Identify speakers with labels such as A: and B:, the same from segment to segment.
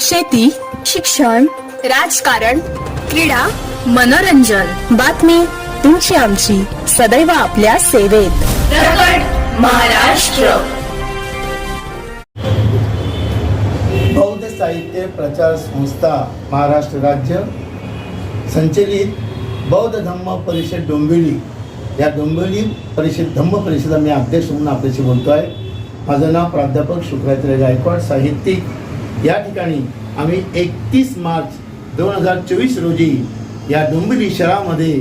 A: शेती शिक्षण राजकारण क्रीडा मनोरंजन. बातमी तुमची आमची. सदैव आपल्या सेवेत. महाराष्ट्र.
B: बौद्ध साहित्य प्रचार संस्था महाराष्ट्र राज्य संचलित बौद्ध धम्म परिषद डोंबिवली. या डोंबिवली परिषद धम्म परिषद मी अध्यक्ष म्हणून आपल्याशी बोलतो आहे माझं नाव प्राध्यापक शुक्राचार्य गायकवाड साहित्यिक या ठिकाणी आम्ही एकतीस मार्च दोन हजार चोवीस रोजी या डोंबिवली शहरामध्ये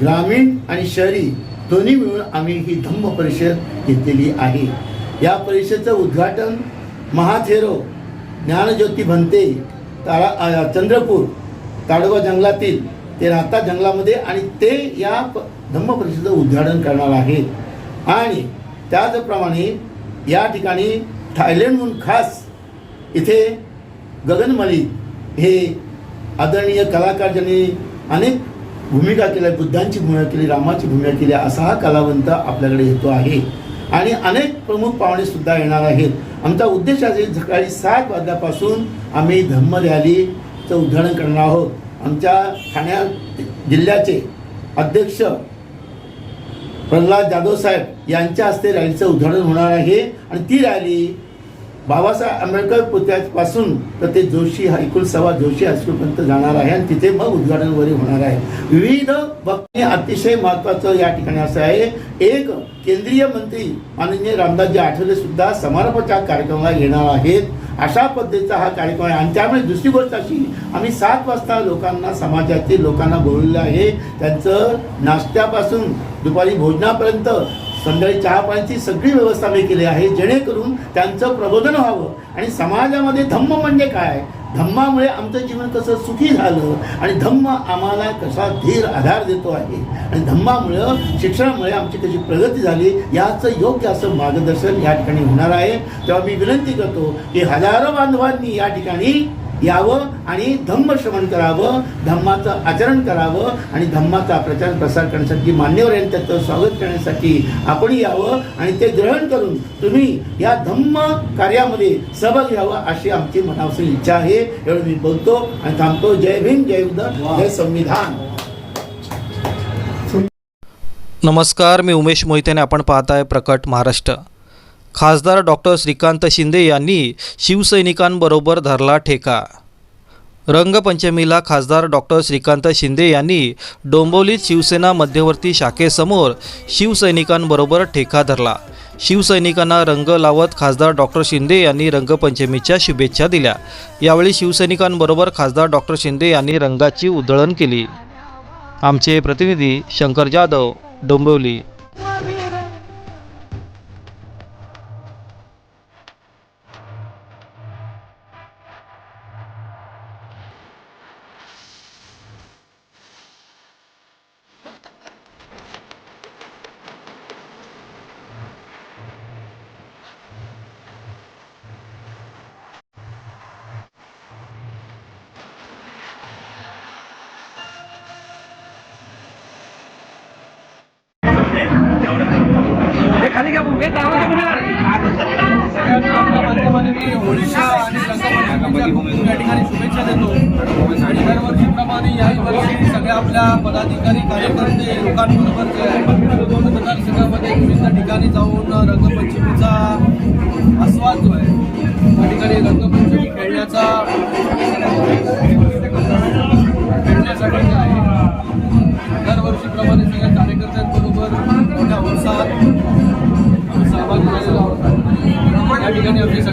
B: ग्रामीण आणि शहरी दोन्ही मिळून आम्ही ही धम्म परिषद घेतलेली आहे. या परिषदेचं उद्घाटन महाथेरो ज्ञानज्योती भंते तारा चंद्रपूर ताडोबा जंगलातील ते राहता जंगलामध्ये आणि ते या प- धम्म परिषदेचं उद्घाटन करणार आहेत. आणि त्याचप्रमाणे या ठिकाणी थायलंडहून खास इथे गगन मलिक हे आदरणीय कलाकार ज्यांनी अनेक भूमिका केल्या बुद्धांची भूमिका केली रामाची भूमिका केली असा हा कलावंत आपल्याकडे येतो आहे. आणि अनेक प्रमुख पाहुणे सुद्धा येणार आहेत. आमचा उद्देश आहे सकाळी सात वाजल्यापासून आम्ही धम्म रॅलीचं उद्घाटन करणार आहोत. आमच्या ठाण्या जिल्ह्याचे अध्यक्ष प्रल्हाद जाधव साहेब यांच्या हस्ते रॅलीचं उद्घाटन होणार आहे. आणि ती रॅली बाबासाहेब आंबेडकर पुतळ्यापासून तर ते जोशी हा सवा जोशी हायस्कूलपर्यंत जाणार आहे आणि तिथे मग उद्घाटन वगैरे होणार आहे. विविध वक्ते अतिशय महत्त्वाचं या ठिकाणी असं आहे. एक केंद्रीय मंत्री माननीय रामदासजी आठवले सुद्धा समारोपाच्या कार्यक्रमाला येणार आहेत. अशा पद्धतीचा हा कार्यक्रम आहे. आणि त्यामुळे दुसरी गोष्ट अशी आम्ही सात वाजता लोकांना समाजातील लोकांना बोलवलेलं आहे. त्यांचं नाश्त्यापासून दुपारी भोजनापर्यंत संध्याकाळी चहा पाण्याची सगळी व्यवस्था मी केली आहे. जेणेकरून त्यांचं प्रबोधन व्हावं. आणि समाजामध्ये धम्म म्हणजे काय? धम्मामुळे आमचं जीवन कसं सुखी झालं? आणि धम्म आम्हाला कसा धीर आधार देतो आहे? आणि धम्मामुळं शिक्षणामुळे आमची कशी प्रगती झाली याचं योग्य असं मार्गदर्शन या ठिकाणी होणार आहे. तेव्हा मी विनंती करतो की हजारो बांधवांनी या ठिकाणी यावं आणि धम्म श्रवण करावं धम्माचं आचरण करावं आणि धम्माचा प्रचार प्रसार करण्यासाठी मान्यवर यांच्याचं त्याचं स्वागत करण्यासाठी आपण यावं आणि ते ग्रहण करून तुम्ही या धम्म कार्यामध्ये सहभाग घ्यावा अशी आमची मनापासून इच्छा आहे. एवढं मी बोलतो आणि थांबतो. जय भीम जय उद जय संविधान.
C: नमस्कार मी उमेश मोहितेने आपण पाहत आहे प्रकट महाराष्ट्र. खासदार डॉक्टर श्रीकांत शिंदे यांनी शिवसैनिकांबरोबर धरला ठेका. रंगपंचमीला खासदार डॉक्टर श्रीकांत शिंदे यांनी डोंबवलीत शिवसेना मध्यवर्ती शाखेसमोर शिवसैनिकांबरोबर ठेका धरला. शिवसैनिकांना रंग लावत खासदार डॉक्टर शिंदे यांनी रंगपंचमीच्या शुभेच्छा दिल्या. यावेळी शिवसैनिकांबरोबर खासदार डॉक्टर शिंदे यांनी रंगाची उधळण केली. आमचे प्रतिनिधी शंकर जाधव डोंबिवली.
D: ओडिशा आणि या ठिकाणी शुभेच्छा देतो आणि दरवर्षीप्रमाणे याही वर्षी सगळ्या आपल्या पदाधिकारी कार्यकर्ते लोकांबरोबर जे आहे सगळ्यामध्ये विविध ठिकाणी जाऊन रंगपंचमीचा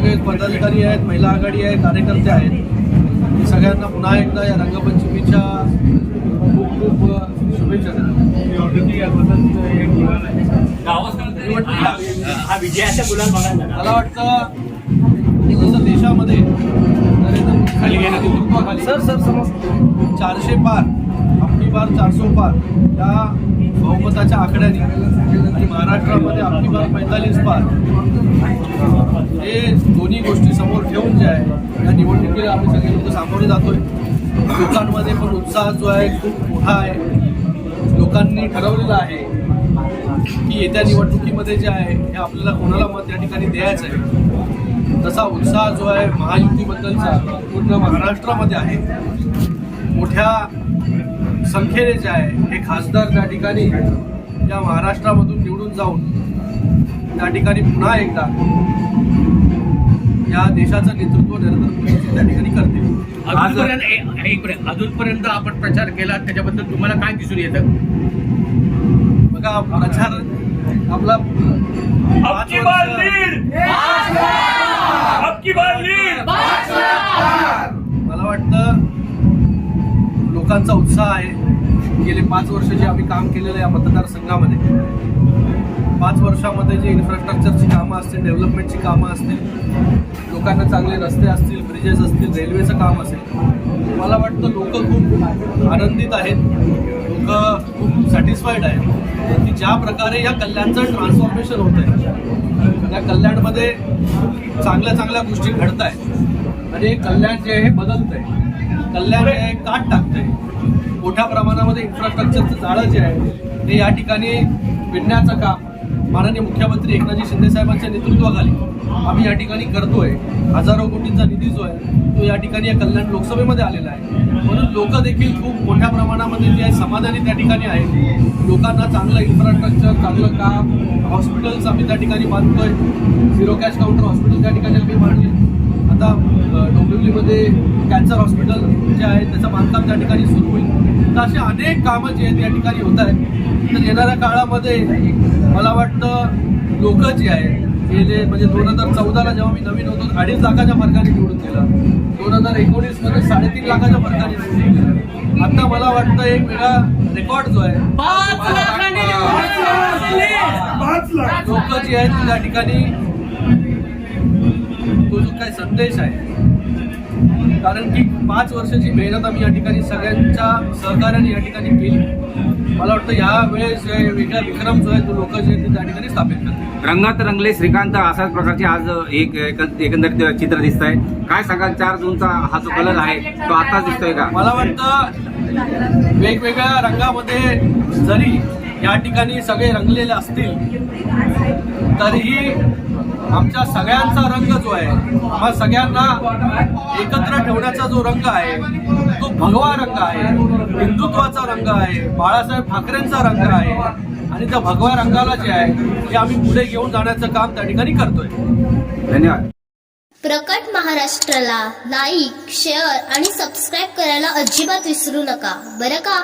D: सगळे पदाधिकारी आहेत महिला आघाडी आहे कार्यकर्ते आहेत मी सगळ्यांना पुन्हा एकदा या रंगपंचमीच्या खूप खूप शुभेच्छा
E: हा
D: मला वाटतं जसं देशामध्ये सर सर चारशे पार आपली बार चारशे पार या बहुमताच्या आकड्याने आणि महाराष्ट्रामध्ये आपली बार पैंतालीस पार हे दोन्ही गोष्टी समोर ठेवून जे आहे या निवडणुकीला आम्ही सगळे लोक सामोरे जातोय. लोकांमध्ये पण उत्साह जो आहे खूप मोठा आहे. लोकांनी ठरवलेलं आहे की येत्या निवडणुकीमध्ये जे आहे हे आपल्याला कोणाला मत या ठिकाणी द्यायचं आहे. तसा उत्साह जो आहे महायुतीबद्दलचा पूर्ण महाराष्ट्रामध्ये आहे. मोठ्या संख्येने जे आहे हे खासदार त्या ठिकाणी या महाराष्ट्रामधून निवडून जाऊन त्या ठिकाणी पुन्हा एकदा या देशाचं नेतृत्व नरेंद्र मोदीजी त्या ठिकाणी करतील
E: अजूनपर्यंत आपण प्रचार केला त्याच्याबद्दल तुम्हाला काय दिसून येतं?
D: बघा प्रचार आपला मला वाटतं लोकांचा उत्साह आहे. गेले पाच वर्ष जे आम्ही काम केलेलं या मतदारसंघामध्ये. पाच वर्षामध्ये जे इन्फ्रास्ट्रक्चरची कामं असतील डेव्हलपमेंटची कामं असतील लोकांना चांगले रस्ते असतील ब्रिजेस असतील रेल्वेचं काम असेल मला वाटतं लोक खूप आनंदित आहेत. लोक खूप सॅटिस्फाईड आहेत. की ज्या प्रकारे या कल्याणचं ट्रान्सफॉर्मेशन होत आहे या कल्याणमध्ये चांगल्या चांगल्या गोष्टी घडत आहेत आणि कल्याण जे आहे हे बदलत आहे कल्याण हे काट टाकत आहे मोठ्या प्रमाणामध्ये इन्फ्रास्ट्रक्चरचं जाळं जे आहे ते या ठिकाणी विणण्याचं काम माननीय मुख्यमंत्री एकनाथजी शिंदेसाहेबांच्या नेतृत्वाखाली आम्ही या ठिकाणी करतोय. हजारो कोटींचा निधी जो आहे तो या ठिकाणी या कल्याण लोकसभेमध्ये आलेला आहे. म्हणून लोक देखील खूप मोठ्या प्रमाणामध्ये जे आहे समाधानी त्या ठिकाणी आहेत. लोकांना चांगलं इन्फ्रास्ट्रक्चर चांगलं काम हॉस्पिटल्स आम्ही त्या ठिकाणी बांधतोय. झिरो कॅश काउंटर हॉस्पिटल त्या ठिकाणी आम्ही बांधले. आता डोंबिवलीमध्ये कॅन्सर हॉस्पिटल जे आहे त्याचं बांधकाम त्या ठिकाणी सुरू होईल. तर असे अनेक कामं जे आहेत या ठिकाणी होत आहेत. तर येणाऱ्या काळामध्ये मला वाटतं लोक जे आहेत गेले म्हणजे दोन हजार चौदाला जेव्हा मी नवीन होतो अडीच लाखाच्या फरकाने निवडून दिलं दोन हजार एकोणीसमध्ये साडेतीन लाखाच्या फरकाने निवडून आता मला वाटतं एक वेगळा रेकॉर्ड जो आहे लोक जी आहेत ती त्या ठिकाणी तो जो काय संदेश आहे कारण की पाच वर्षाची मेहनत आम्ही या ठिकाणी सगळ्यांच्या सहकार्याने या ठिकाणी केली. मला वाटतं या वेळेस वेगळा विक्रम जो आहे तो लोक जे त्या ठिकाणी स्थापित करतील.
F: रंगात रंगले श्रीकांत अशाच प्रकारचे आज एक एक- एकंदरीत चित्र दिसत आहे काय सांगाल? चार जूनचा हा जो कलर आहे तो आता दिसतोय का?
D: मला वाटतं वेगवेगळ्या रंगामध्ये जरी या ठिकाणी सगळे रंगलेले असतील तरीही आमच्या सगळ्यांचा रंग जो आहे आम्हा सगळ्यांना एकत्र ठेवण्याचा जो रंग आहे तो भगवा रंग आहे हिंदुत्वाचा रंग आहे बाळासाहेब ठाकरेंचा रंग आहे. आणि त्या भगवा रंगाला जे आहे ते आम्ही पुढे घेऊन जाण्याचं काम त्या ठिकाणी करतोय.
F: धन्यवाद.
G: प्रकट महाराष्ट्राला लाईक शेअर आणि सबस्क्राईब करायला अजिबात विसरू नका. बरं का?